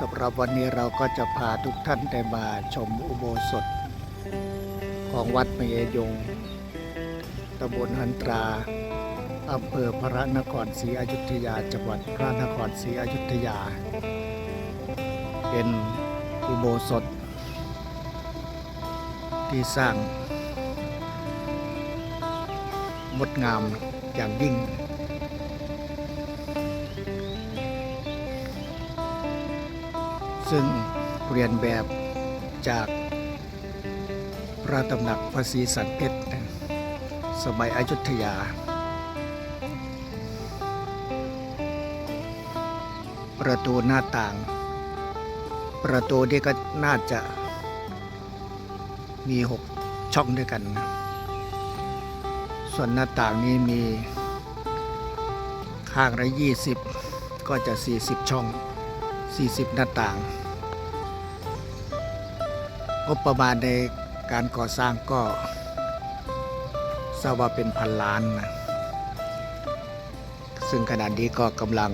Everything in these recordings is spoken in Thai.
สำหรับวันนี้เราก็จะพาทุกท่านได้มาชมอุโบสถ ของวัดเมยยงตำบลหันตราอำเภอพระนครศรีอยุธยา จังหวัดพระนครศรีอยุธยา เป็นอุโบสถ ที่สร้างงดงามอย่างยิ่ง ซึ่งเรียนแบบจากพระตำหนักพระศรีสันเพชรสมัยอยุธยา ประตูหน้าต่าง ประตูนี่ก็น่าจะมีหกช่องด้วยกัน ส่วนหน้าต่างนี้มีข้างละยี่สิบก็จะสี่สิบช่อง 40 หน้าต่างงบประมาณในการก่อสร้างก็ทราบว่าเป็นพันล้านนะซึ่งขณะนี้ก็กำลัง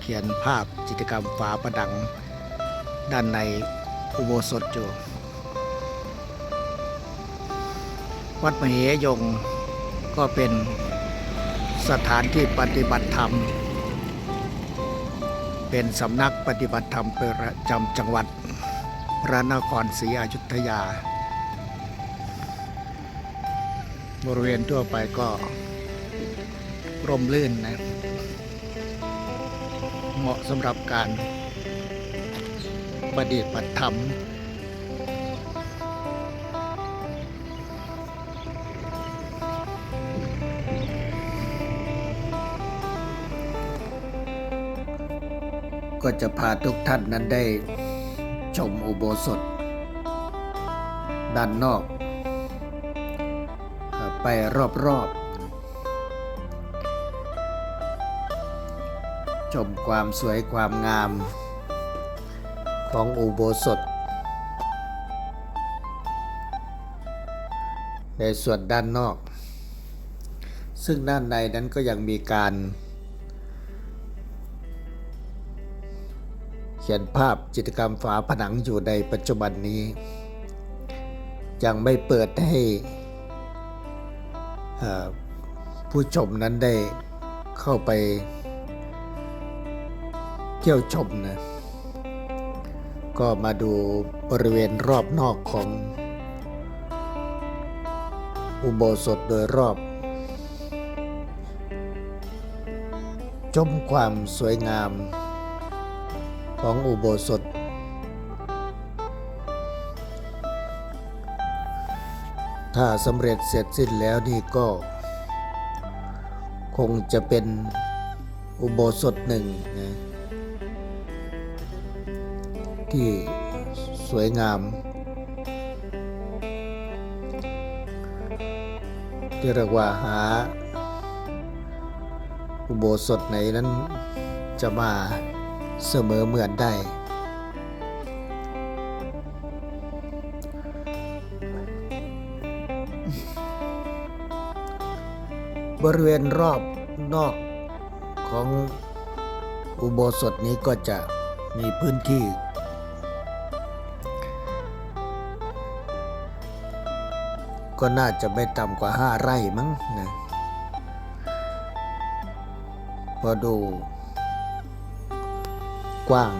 เขียนภาพจิตรกรรมฝาประดัง ด้านในอุโบสถอยู่วัดมเหยงก็เป็นสถานที่ปฏิบัติธรรม เป็นสำนักปฏิบัติธรรมประจำจังหวัดพระนครศรีอยุธยา บริเวณทั่วไปก็ร่มรื่นนะ เหมาะสำหรับการปฏิบัติธรรม ก็จะพาทุกท่านนั้นได้ชมอุโบสถ ด้านนอก ไปรอบๆ ชมความสวยความงามของอุโบสถ ในส่วนด้านนอก ซึ่งด้านในนั้นก็ยังมีการ ขียนภาพจิตรกรรมฝาผนังอยู่ในปัจจุบันนี้ ยังไม่เปิดให้ผู้ชมนั้นได้เข้าไปเที่ยวชมนะก็มาดูบริเวณรอบนอกของ อุโบสถโดยรอบ ชมความสวยงาม ของอุโบสถ ถ้าสำเร็จเสร็จสิ้นแล้วนี่ก็ คงจะเป็นอุโบสถหนึ่งนะที่สวยงาม ที่เรียกว่าหา อุโบสถไหนนั้นจะมา เสมอเหมือนได้ บริเวณรอบนอกของอุโบสถนี้ก็จะมีพื้นที่ ก็น่าจะไม่ต่ำกว่าห้าไร่มั้งนะพอดู กว้าง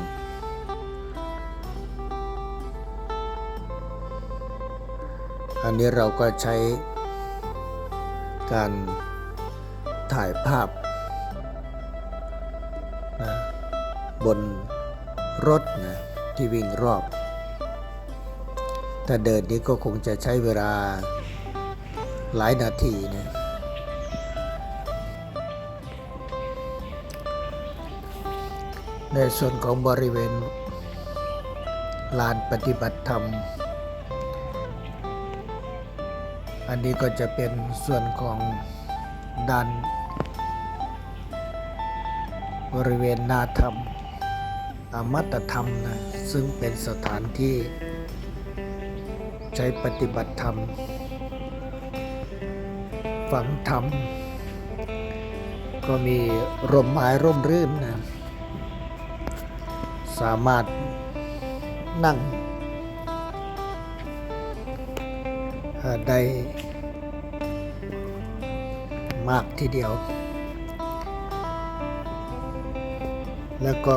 อันนี้เราก็ใช้การถ่ายภาพนะบนรถนะที่วิ่งรอบ ถ้าเดินนี้ก็คงจะใช้เวลาหลายนาทีนะ ในส่วนของบริเวณลานปฏิบัติธรรม อันนี้ก็จะเป็นส่วนของด้านบริเวณนาธรรมอมตะธรรมนะ ซึ่งเป็นสถานที่ใช้ปฏิบัติธรรม ฝังธรรม ก็มีร่มไม้ร่มรื่นนะ สามารถนั่งได้มากทีเดียว แล้วก็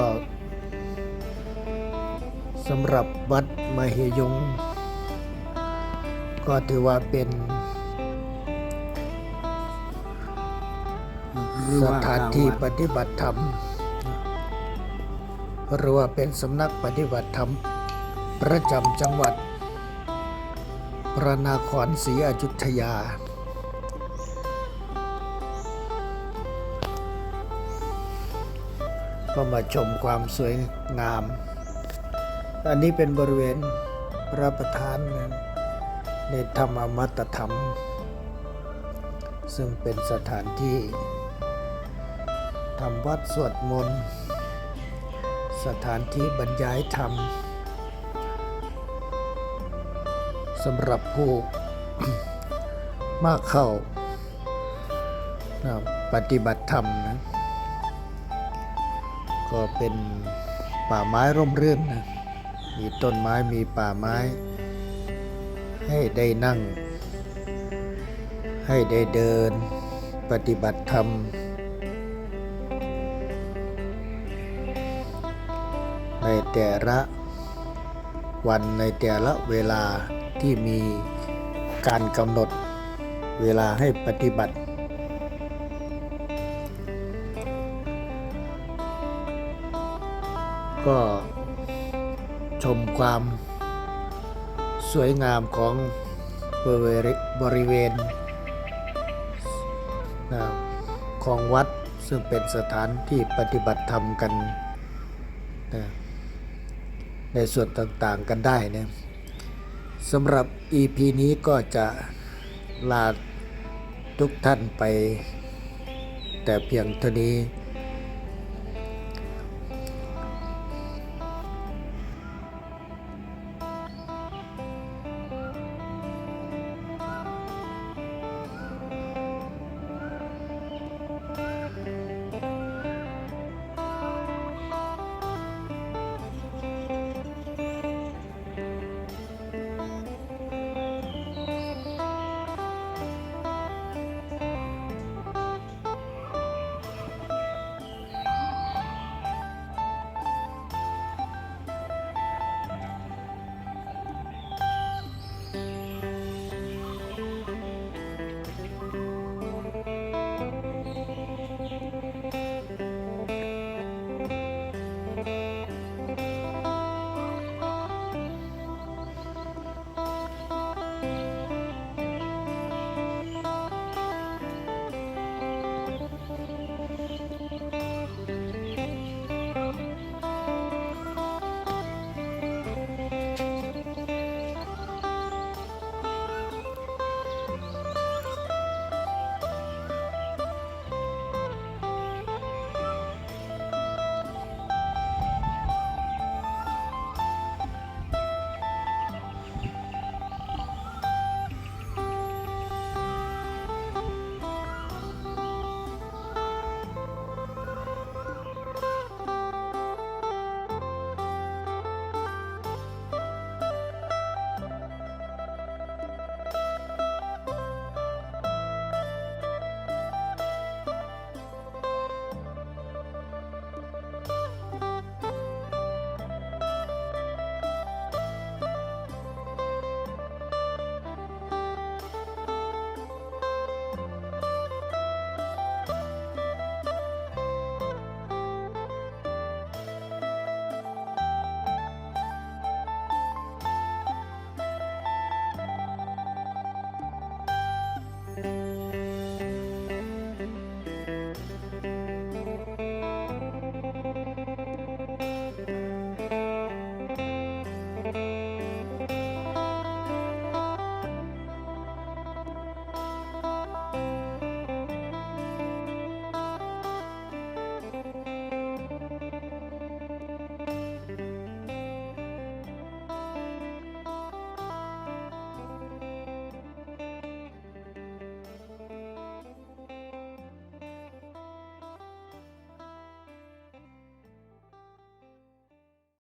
สำหรับวัดมเหยง ก็ถือว่าเป็นสถานที่ปฏิบัติธรรม หรือว่าเป็นสำนักปฏิบัติธรรม ประจำจังหวัด พระนครศรีอยุธยา ก็มาชมความสวยงาม อันนี้เป็นบริเวณพระประธานในธรรมมัตธรรม ซึ่งเป็นสถานที่ทำวัดสวดมนต์ สถานที่บรรยายธรรมสำหรับผู้มาเข้านะปฏิบัติธรรมนะ ก็เป็นป่าไม้ร่มรื่นนะ มีต้นไม้มีป่าไม้ ให้ได้นั่ง ให้ได้เดิน ปฏิบัติธรรม แต่ละวันในแต่ละเวลาที่มีการกำหนดเวลาให้ปฏิบัติ ก็ชมความสวยงามของบริเวณบริเวณของวัดซึ่งเป็นสถานที่ปฏิบัติธรรมกันนะ ในส่วนต่างๆกันได้นะสำหรับ EP นี้ก็จะลาทุกท่านไป แต่เพียงเท่านี้